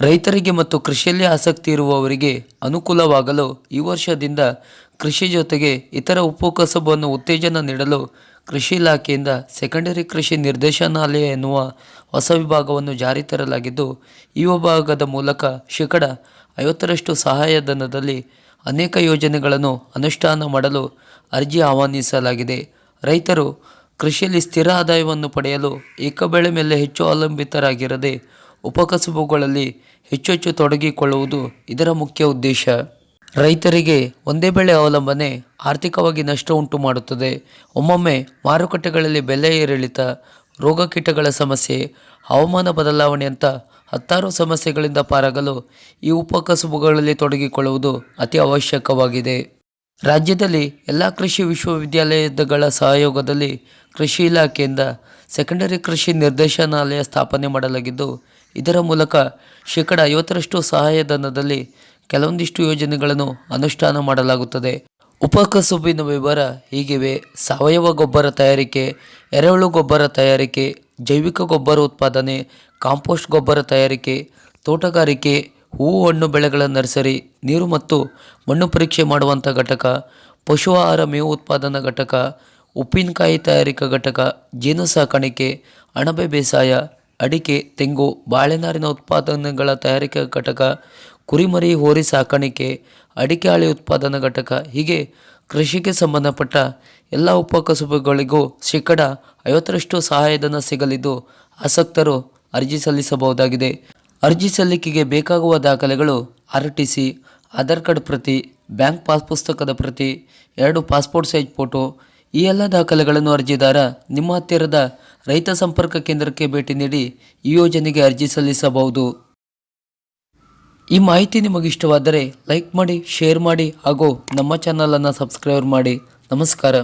ರೈತರಿಗೆ ಮತ್ತು ಕೃಷಿಯಲ್ಲಿ ಆಸಕ್ತಿ ಇರುವವರಿಗೆ ಅನುಕೂಲವಾಗಲು ಈ ವರ್ಷದಿಂದ ಕೃಷಿ ಜೊತೆಗೆ ಇತರ ಉಪಕಸಬನ್ನು ಉತ್ತೇಜನ ನೀಡಲು ಕೃಷಿ ಇಲಾಖೆಯಿಂದ ಸೆಕೆಂಡರಿ ಕೃಷಿ ನಿರ್ದೇಶನಾಲಯ ಎನ್ನುವ ಹೊಸ ವಿಭಾಗವನ್ನು ಜಾರಿ ತರಲಾಗಿದ್ದು, ಈ ವಿಭಾಗದ ಮೂಲಕ ಶೇಕಡ ಐವತ್ತರಷ್ಟು ಸಹಾಯಧನದಲ್ಲಿ ಅನೇಕ ಯೋಜನೆಗಳನ್ನು ಅನುಷ್ಠಾನ ಮಾಡಲು ಅರ್ಜಿ ಆಹ್ವಾನಿಸಲಾಗಿದೆ. ರೈತರು ಕೃಷಿಯಲ್ಲಿ ಸ್ಥಿರ ಆದಾಯವನ್ನು ಪಡೆಯಲು ಏಕಬೆಳೆ ಮೇಲೆ ಹೆಚ್ಚು ಅವಲಂಬಿತರಾಗಿರದೆ ಉಪಕಸುಬುಗಳಲ್ಲಿ ಹೆಚ್ಚು ಹೆಚ್ಚು ತೊಡಗಿಕೊಳ್ಳುವುದು ಇದರ ಮುಖ್ಯ ಉದ್ದೇಶ. ರೈತರಿಗೆ ಒಂದೇ ಬೆಳೆ ಅವಲಂಬನೆ ಆರ್ಥಿಕವಾಗಿ ನಷ್ಟ ಉಂಟು ಮಾಡುತ್ತದೆ. ಒಮ್ಮೊಮ್ಮೆ ಮಾರುಕಟ್ಟೆಗಳಲ್ಲಿ ಬೆಲೆ ಏರಿಳಿತ, ರೋಗ ಕೀಟಗಳ ಸಮಸ್ಯೆ, ಹವಾಮಾನ ಬದಲಾವಣೆಯಂಥ ಹತ್ತಾರು ಸಮಸ್ಯೆಗಳಿಂದ ಪಾರಾಗಲು ಈ ಉಪಕಸುಬುಗಳಲ್ಲಿ ತೊಡಗಿಕೊಳ್ಳುವುದು ಅತಿ ಅವಶ್ಯಕವಾಗಿದೆ. ರಾಜ್ಯದಲ್ಲಿ ಎಲ್ಲ ಕೃಷಿ ವಿಶ್ವವಿದ್ಯಾಲಯಗಳ ಸಹಯೋಗದಲ್ಲಿ ಕೃಷಿ ಇಲಾಖೆಯಿಂದ ಸೆಕೆಂಡರಿ ಕೃಷಿ ನಿರ್ದೇಶನಾಲಯ ಸ್ಥಾಪನೆ ಮಾಡಲಾಗಿದ್ದು ಇದರ ಮೂಲಕ ಶೇಕಡ ಐವತ್ತರಷ್ಟು ಸಹಾಯಧನದಲ್ಲಿ ಕೆಲವೊಂದಿಷ್ಟು ಯೋಜನೆಗಳನ್ನು ಅನುಷ್ಠಾನ ಮಾಡಲಾಗುತ್ತದೆ. ಉಪಕಸುಬಿನ ವಿವರ ಹೀಗಿವೆ. ಸಾವಯವ ಗೊಬ್ಬರ ತಯಾರಿಕೆ, ಎರೆಹುಳು ಗೊಬ್ಬರ ತಯಾರಿಕೆ, ಜೈವಿಕ ಗೊಬ್ಬರ ಉತ್ಪಾದನೆ, ಕಾಂಪೋಸ್ಟ್ ಗೊಬ್ಬರ ತಯಾರಿಕೆ, ತೋಟಗಾರಿಕೆ, ಹೂವು, ಹಣ್ಣು ಬೆಳೆಗಳ ನರ್ಸರಿ, ನೀರು ಮತ್ತು ಮಣ್ಣು ಪರೀಕ್ಷೆ ಮಾಡುವಂಥ ಘಟಕ, ಪಶು ಆಹಾರ ಮೇವು ಉತ್ಪಾದನಾ ಘಟಕ, ಉಪ್ಪಿನಕಾಯಿ ತಯಾರಿಕಾ ಘಟಕ, ಜೇನು ಸಾಕಾಣಿಕೆ, ಅಣಬೆ ಬೇಸಾಯ ಅಡಿಕೆ, ತೆಂಗು, ಬಾಳೆನಾರಿನ ಉತ್ಪಾದನೆಗಳ ತಯಾರಿಕಾ ಘಟಕ, ಕುರಿಮರಿ, ಹೋರಿ ಸಾಕಾಣಿಕೆ, ಅಡಿಕೆ ಹಾಳೆ ಉತ್ಪಾದನಾ ಘಟಕ, ಹೀಗೆ ಕೃಷಿಗೆ ಸಂಬಂಧಪಟ್ಟ ಎಲ್ಲ ಉಪಕಸುಬುಗಳಿಗೂ ಶೇಕಡ ಐವತ್ತರಷ್ಟು ಸಹಾಯಧನ ಸಿಗಲಿದ್ದು ಆಸಕ್ತರು ಅರ್ಜಿ ಸಲ್ಲಿಸಬಹುದಾಗಿದೆ. ಅರ್ಜಿ ಸಲ್ಲಿಕೆಗೆ ಬೇಕಾಗುವ ದಾಖಲೆಗಳು R T C Aadhaar card ಪ್ರತಿ, ಬ್ಯಾಂಕ್ ಪಾಸ್ ಪುಸ್ತಕದ ಪ್ರತಿ, ಎರಡು ಪಾಸ್ಪೋರ್ಟ್ ಸೈಜ್ ಫೋಟೋ, ಈ ಎಲ್ಲ ದಾಖಲೆಗಳನ್ನು ಅರ್ಜಿದಾರ ನಿಮ್ಮ ಹತ್ತಿರದ ರೈತ ಸಂಪರ್ಕ ಕೇಂದ್ರಕ್ಕೆ ಭೇಟಿ ನೀಡಿ ಈ ಯೋಜನೆಗೆ ಅರ್ಜಿ ಸಲ್ಲಿಸಬಹುದು. ಈ ಮಾಹಿತಿ ನಿಮಗಿಷ್ಟವಾದರೆ ಲೈಕ್ ಮಾಡಿ, ಶೇರ್ ಮಾಡಿ ಹಾಗೂ ನಮ್ಮ ಚಾನಲನ್ನು ಸಬ್ಸ್ಕ್ರೈಬ್ ಮಾಡಿ. ನಮಸ್ಕಾರ.